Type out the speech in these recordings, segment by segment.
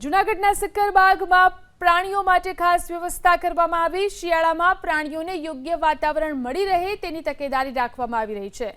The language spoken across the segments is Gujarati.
જૂનાગઢના સક્કરબાગમાં પ્રાણીઓ માટે ખાસ વ્યવસ્થા કરવામાં આવી. શિયાળામાં પ્રાણીઓને યોગ્ય વાતાવરણ મળી રહે તેની તકેદારી રાખવામાં આવી રહી છે.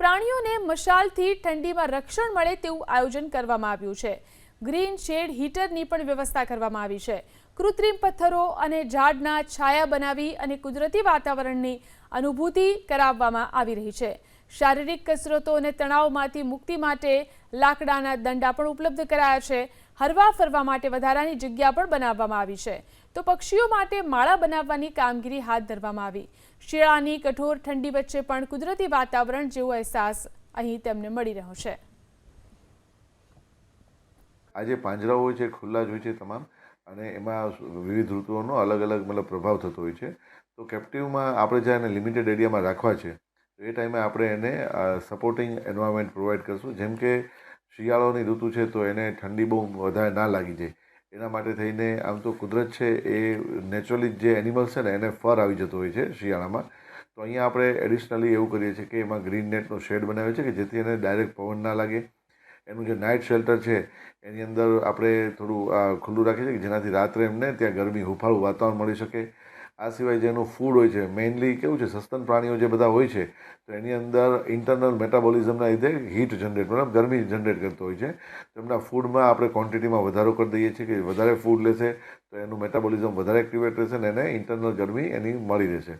પ્રાણીઓને મશાલથી ઠંડીમાં રક્ષણ મળે તેવું આયોજન કરવામાં આવ્યું છે. ગ્રીન શેડ હીટરની પણ વ્યવસ્થા કરવામાં આવી છે. કૃત્રિમ પથ્થરો અને ઝાડના છાયા બનાવી અને કુદરતી વાતાવરણની અનુભૂતિ કરાવવામાં આવી રહી છે. શારીરિક કસરતો અને તણાવમાંથી મુક્તિ માટે લાકડાના દંડા પણ ઉપલબ્ધ કરાયા છે. હરવા ફરવા માટે વધારાની જગ્યા પણ બનાવવામાં આવી છે. તો પક્ષીઓ માટે માળા બનાવવાની કામગીરી હાથ ધરવામાં આવી. શિયાળાની કઠોર ઠંડી વચ્ચે પણ કુદરતી વાતાવરણ જેવો અહેસાસ અહીં તેમને મળી રહ્યો છે. આજે પાંજરાઓ હોય છે, ખુલ્લા જ હોય છે તમામ, અને એમાં વિવિધ ઋતુઓનો અલગ અલગ મતલબ પ્રભાવ થતો હોય છે. તો કેપ્ટિવમાં આપણે જ્યાં એને લિમિટેડ એરિયામાં રાખવા છે, તો એ ટાઈમે આપણે એને સપોર્ટિંગ એન્વાયરમેન્ટ પ્રોવાઈડ કરશું. જેમ કે શિયાળોની ઋતુ છે તો એને ઠંડી બહુ વધારે ના લાગી જાય. એના માટે થઈને આમ તો કુદરત છે એ નેચરલી જે એનિમલ્સ છે ને એને ફર આવી જતો હોય છે શિયાળામાં. તો અહીંયા આપણે એડિશનલી એવું કરીએ છીએ કે એમાં ગ્રીન નેટનો શેડ બનાવ્યો છે કે જેથી એને ડાયરેક્ટ પવન ના લાગે. એનું જે નાઇટ શેલ્ટર છે એની અંદર આપણે થોડું ખુલ્લું રાખીએ છીએ કે જેનાથી રાત્રે એમને ત્યાં ગરમી હુફાળું વાતાવરણ મળી શકે. આ સિવાય જેનું ફૂડ હોય છે મેઇનલી કેવું છે, સસ્તન પ્રાણીઓ જે બધા હોય છે, તો એની અંદર ઇન્ટરનલ મેટાબોલિઝમના લીધે હીટ જનરેટ મતલબ ગરમી જનરેટ કરતો હોય છે. તો એમના ફૂડમાં આપણે ક્વોન્ટિટીમાં વધારો કરી દઈએ છીએ કે વધારે ફૂડ લેશે, તો એનું મેટાબોલિઝમ વધારે એક્ટિવેટ રહેશે ને એને ઇન્ટરનલ ગરમી એની મળી રહેશે.